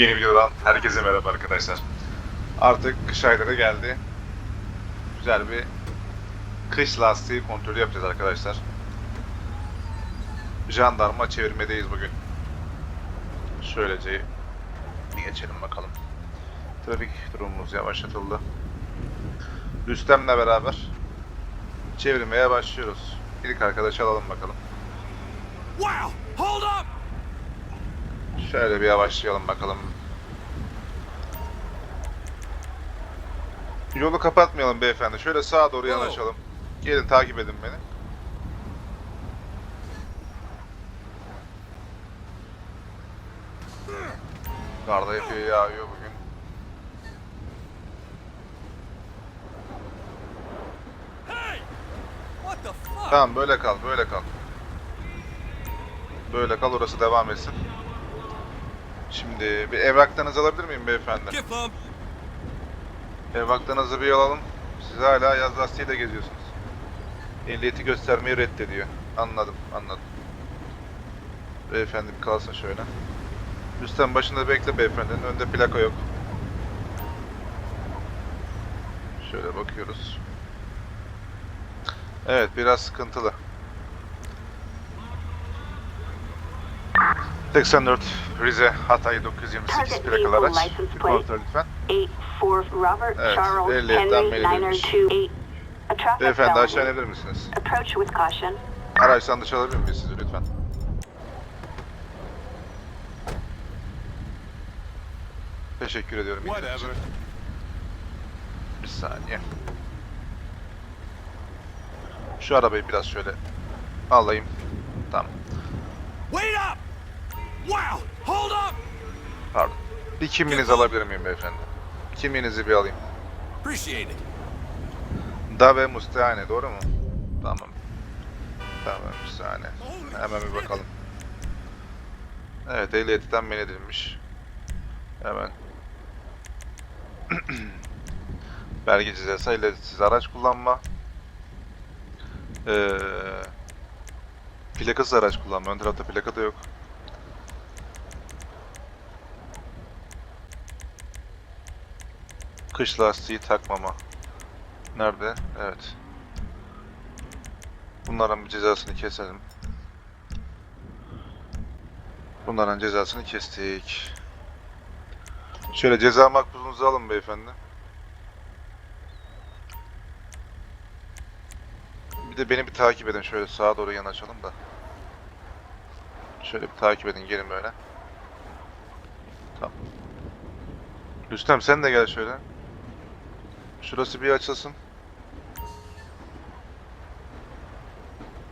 Yepyeni videodan herkese merhaba arkadaşlar. Artık kış ayları geldi. Güzel bir kış lastiği kontrolü yapacağız arkadaşlar. Jandarma çevirmedeyiz bugün. Şöylece bir geçelim bakalım. Trafik durumumuz yavaşlatıldı. Rüstem'le beraber çevirmeye başlıyoruz. İlk arkadaşı alalım bakalım. Wow! Hold up! Şöyle bir yavaşlayalım bakalım. Yolu kapatmayalım beyefendi. Şöyle sağa doğru yanaşalım. Gelin takip edin beni. Karda epey yağıyor bugün. Tamam böyle kal, böyle kal. Böyle kal, orası devam etsin. Şimdi bir evraklarınızı alabilir miyim beyefendi? Evraklarınızı bir alalım. Siz hala yaz lastiğiyle geziyorsunuz. Ehliyeti göstermeyi reddediyor. Anladım, anladım. Beyefendi bir kalsın şöyle. Üstten başında bekle beyefendinin. Önde plaka yok. Şöyle bakıyoruz. Evet, biraz sıkıntılı. 84 Rize Hatay 928 Target plakalı araç. license Bir plate. kontrol lütfen. 8 Robert Evet, Charles ehliyetten Henry belirlenmiş. 902. A traffic Beyefendi aşağı inebilir misiniz? Approach with caution. Araçtan dışarı alabilir miyiz sizi lütfen? Teşekkür ediyorum. Bir saniye. Şu arabayı biraz şöyle alayım. Tamam. Wait up! Wow! Hold up! Pardon. Bir kimliğinizi alabilir miyim beyefendi? Kimliğinizi bir alayım. Appreciate it. Da ve Mustahane doğru mu? Tamam. Tamam saniye. Hemen bir bakalım. Evet ehliyetten men edilmiş. Hemen. Belge cezası ehliyetsiz araç kullanma. Ee, plakasız araç kullanma. Ön tarafta plaka da yok. Kış lastiği takmama. Nerede? Evet. Bunların bir cezasını keselim. Bunların cezasını kestik. Şöyle ceza makbulunuzu alın beyefendi. Bir de beni bir takip edin. Şöyle sağa doğru yanaşalım da. Şöyle bir takip edin. Gelin böyle. Tamam. Rüstem sen de gel şöyle. Şurası bir açılsın.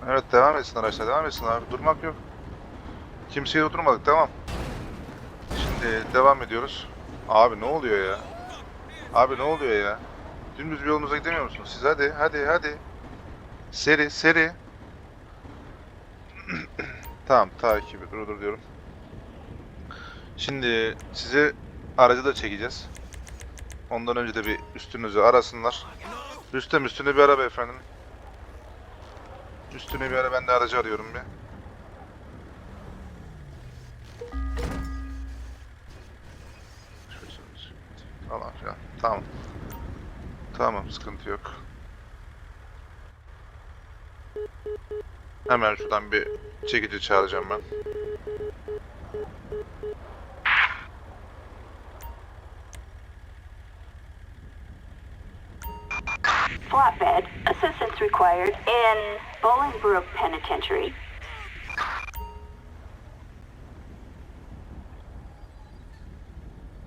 Evet devam etsin araçlar devam etsin abi durmak yok. Kimseye oturmadık tamam. Şimdi devam ediyoruz. Abi ne oluyor ya? Abi ne oluyor ya? Dümdüz bir yolumuza gidemiyor musunuz? Siz hadi hadi hadi. Seri seri. tamam takibi dur dur diyorum. Şimdi sizi aracı da çekeceğiz. Ondan önce de bir üstünüzü arasınlar. Rüstem üstüne bir ara beyefendim. Üstüne bir ara ben de aracı arıyorum bir. Falan filan. Tamam. Tamam sıkıntı yok. Hemen şuradan bir çekici çağıracağım ben. Flatbed. Assistance required in Bolingbrook Penitentiary.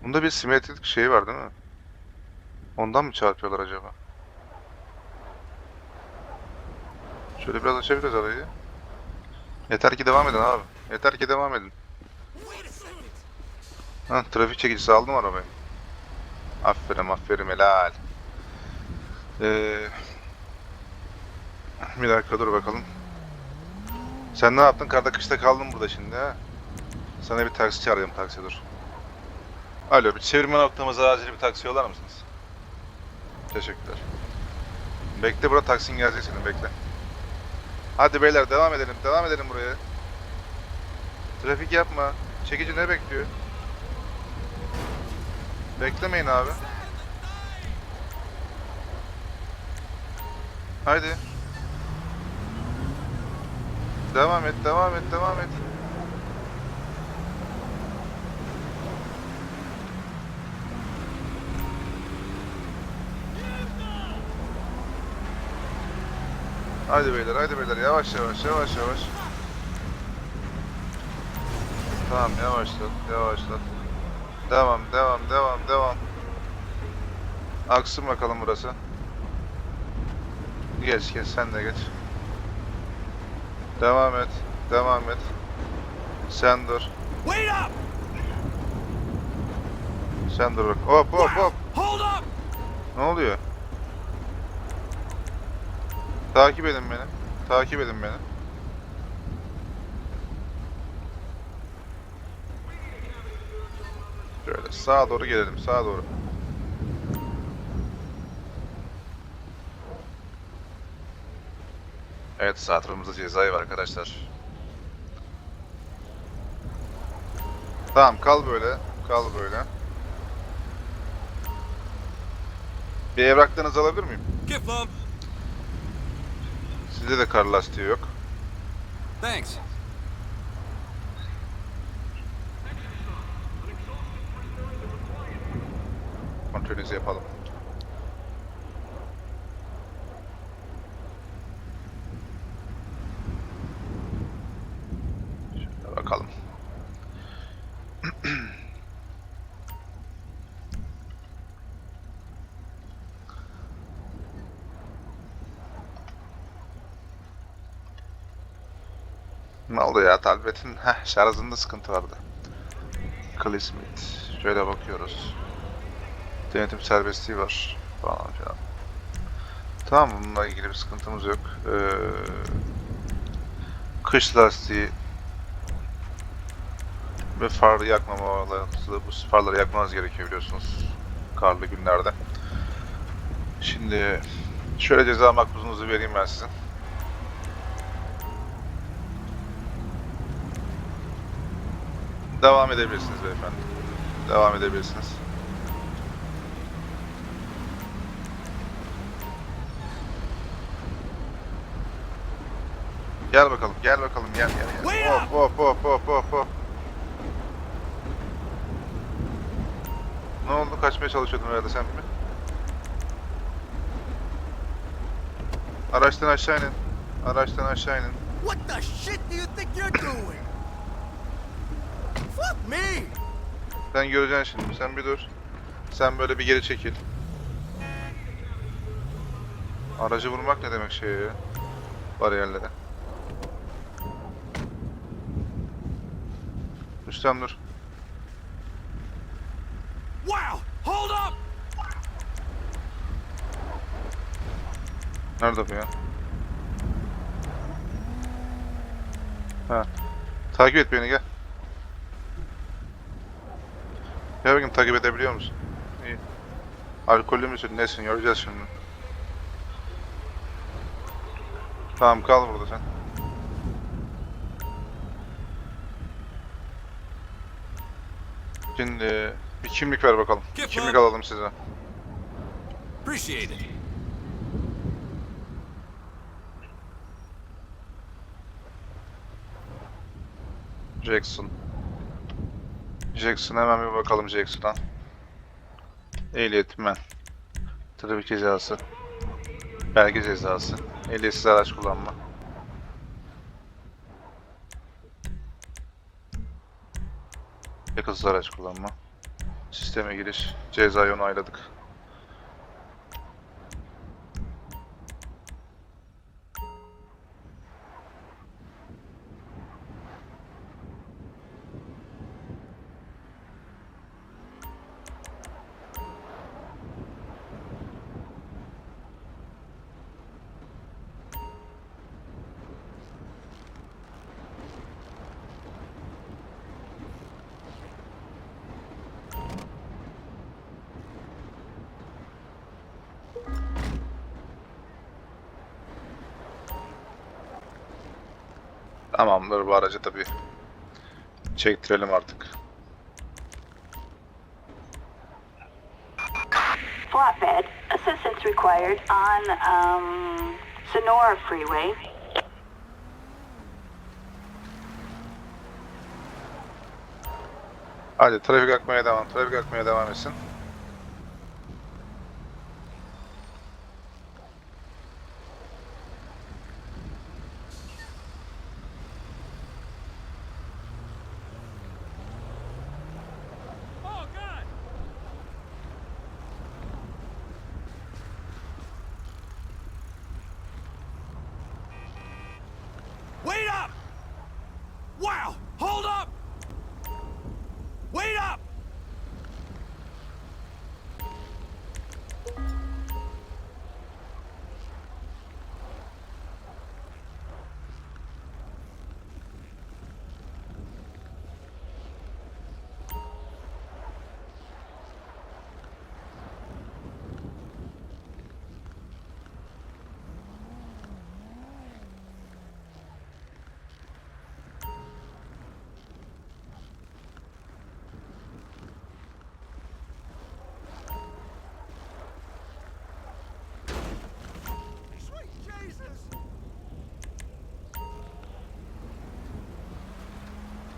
Bunda bir simetrik şey var değil mi? Ondan mı çarpıyorlar acaba? Şöyle biraz açabiliriz arayı. Yeter ki devam edin abi. Yeter ki devam edin. Ha, trafik çekicisi aldım arabayı. Aferin aferin helal. Ee, bir dakika dur bakalım. Sen ne yaptın? Karda kışta kaldın burada şimdi ha? Sana bir taksi çağırayım taksi dur. Alo bir çevirme noktamıza acil bir taksi yollar mısınız? Teşekkürler. Bekle burada taksin gelecek senin bekle. Hadi beyler devam edelim devam edelim buraya. Trafik yapma. Çekici ne bekliyor? Beklemeyin abi. Haydi. Devam et, devam et, devam et. Haydi beyler, haydi beyler. Yavaş yavaş, yavaş yavaş. Tamam, yavaşlat, yavaşlat. Devam, devam, devam, devam. Aksın bakalım burası. Geç, geç, sen de geç. Devam et, devam et. Sen dur, Wait up! sen dur bak. Hop, hop, hop. Hold up! Ne oluyor? Takip edin beni. Takip edin beni. Şöyle sağa doğru gelelim. Sağa doğru. Evet sağ tarafımızda cezayı var arkadaşlar. Tamam kal böyle. Kal böyle. Bir evraklarınızı alabilir miyim? Gift love. Sizde de kar lastiği yok. Thanks. Kontrolünüzü yapalım. Şöyle bakalım. Talbet'in heh, şarjında sıkıntı vardı. Smith. Şöyle bakıyoruz. Denetim serbestliği var falan filan. Tamam bununla ilgili bir sıkıntımız yok. Ee, kış lastiği ve far yakmamalı. Bu farları yakmanız gerekiyor biliyorsunuz. Karlı günlerde. Şimdi şöyle ceza makbuzunuzu vereyim ben sizin. Devam edebilirsiniz beyefendi. Devam edebilirsiniz. Gel bakalım, gel bakalım, gel gel gel. Hop hop hop hop hop hop. Ne oldu? Kaçmaya çalışıyordun herhalde sen mi? Araçtan aşağı inin. Araçtan aşağı inin. What the shit do you think you're doing? Sen göreceksin şimdi. Sen bir dur. Sen böyle bir geri çekil. Aracı vurmak ne demek şey ya? Bariyerlere. Rüstem dur. Wow! Hold up! Nerede bu ya? Ha. Takip et beni gel. Bakayım takip edebiliyor musun? İyi. Alkollü müsün nesin göreceğiz şimdi. Tamam kal burada sen. Şimdi bir kimlik ver bakalım. Kimlik alalım size. Jackson. Jackson hemen bir bakalım Jackson'a. Ehliyetmen. Trafik cezası. Belge cezası. Ehliyetsiz araç kullanma. Yakıtsız araç kullanma. Sisteme giriş. Cezayı onayladık. Tamamdır bu aracı tabi. Çektirelim artık. flatbed. Assistance required on um, Sonora Freeway. Hadi trafik akmaya devam. Trafik akmaya devam etsin.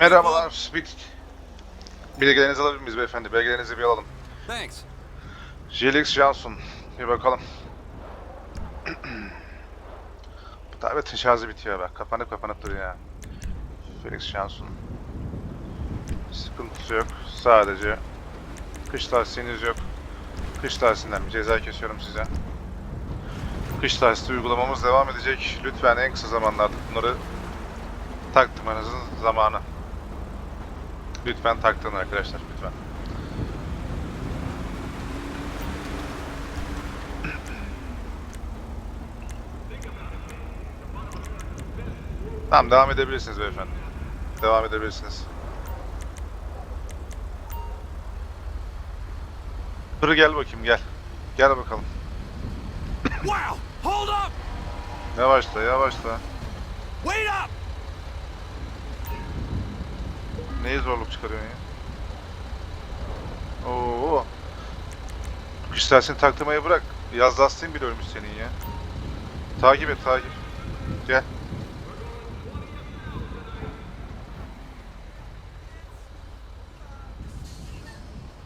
Merhabalar. Bir... Bilgilerinizi alabilir miyiz beyefendi? Bilgilerinizi bir alalım. Thanks. Jelix Johnson. Bir bakalım. Bu tabletin şarjı bitiyor bak. Kapanıp kapanıp duruyor ya. Felix Johnson. Sıkıntısı yok. Sadece kış lastiğiniz yok. Kış lastiğinden bir ceza kesiyorum size. Kış lastiği uygulamamız devam edecek. Lütfen en kısa zamanlarda bunları taktırmanızın zamanı. Lütfen taktırın arkadaşlar. Lütfen. Tamam devam edebilirsiniz beyefendi. Devam edebilirsiniz. Hırı gel bakayım gel. Gel bakalım. Wow! Hold up! Yavaşla yavaşla. Wait up! Neyi zorluk çıkarıyorsun ya? Oo. Kış lastiğini taktırmayı bırak. Yaz lastiğin bile ölmüş senin ya. Takip et takip. Gel.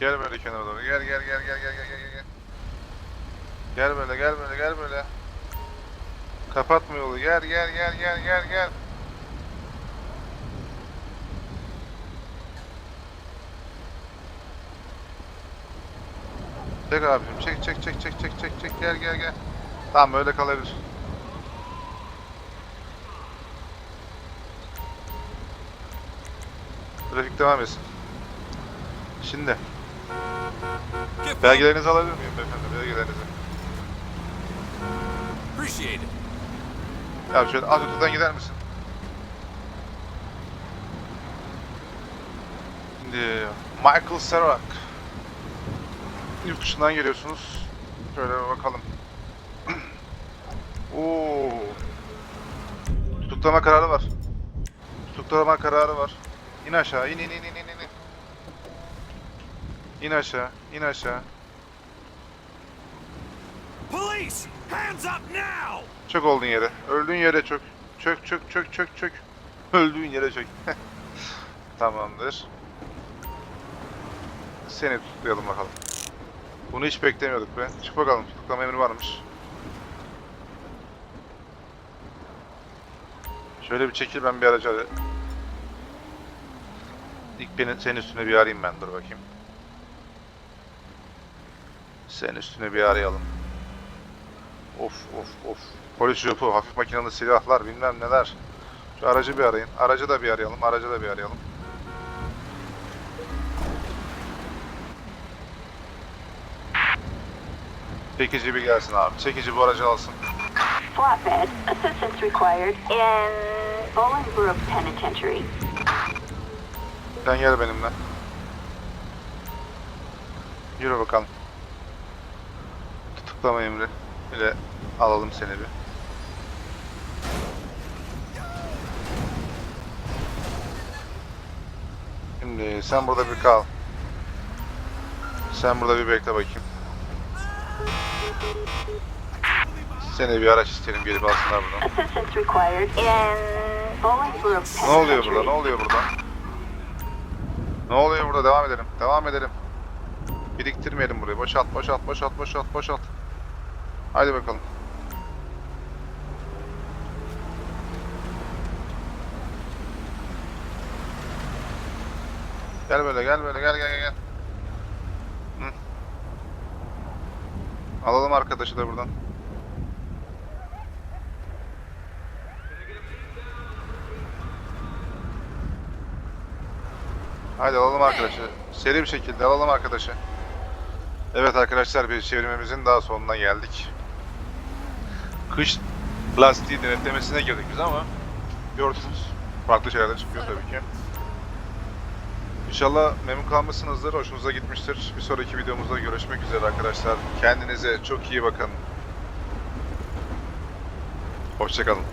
Gel böyle kenara doğru. Gel gel gel gel gel gel gel gel. Gel böyle gel böyle gel böyle. Kapatma yolu. Gel gel gel gel gel gel. Çek abim çek çek çek çek çek çek çek gel gel gel. Tamam böyle kalabilir. Trafik devam etsin. Şimdi belgelerinizi alabilir miyim beyefendi belgelerinizi? Appreciate. Ya şöyle az öteden gider misin? Şimdi Michael Serrak. Yurt dışından geliyorsunuz. Şöyle bir bakalım. Oo. Tutuklama kararı var. Tutuklama kararı var. İn aşağı, in in in in in in. İn aşağı, in aşağı. Police! Hands up now! Çök olduğun yere. Öldüğün yere çök. Çök çök çök çök çök. Öldüğün yere çök. Tamamdır. Seni tutuklayalım bakalım. Bunu hiç beklemiyorduk be. Çık bakalım. Tutuklama emri varmış. Şöyle bir çekil ben bir aracı arayayım. İlk beni, senin üstüne bir arayayım ben. Dur bakayım. Senin üstüne bir arayalım. Of of of. Polis jopu, hafif makinalı silahlar, bilmem neler. Şu aracı bir arayın. Aracı da bir arayalım. Aracı da bir arayalım. Çekici bir gelsin abi. Çekici bu aracı alsın. Flatbed. Assistance required in Bolingbrook Penitentiary. Sen gel benimle. Yürü bakalım. Tutuklama emri. Bile alalım seni bir. Şimdi sen burada bir kal. Sen burada bir bekle bakayım. Seni bir araç isterim gelip alsınlar buradan. Ne oluyor burada? Ne oluyor burada? Ne oluyor burada? Devam edelim. Devam edelim. Biriktirmeyelim burayı. Boşalt, boşalt, boşalt, boşalt, boşalt. Haydi bakalım. Gel böyle, gel böyle, gel gel gel. gel. Hı. Alalım arkadaşı da buradan. Haydi alalım arkadaşı. Seri bir şekilde alalım arkadaşı. Evet arkadaşlar bir çevirmemizin daha sonuna geldik. Kış lastiği denetlemesine girdik biz ama gördünüz. Farklı şeyler çıkıyor tabii ki. İnşallah memnun kalmışsınızdır, hoşunuza gitmiştir. Bir sonraki videomuzda görüşmek üzere arkadaşlar. Kendinize çok iyi bakın. Hoşçakalın.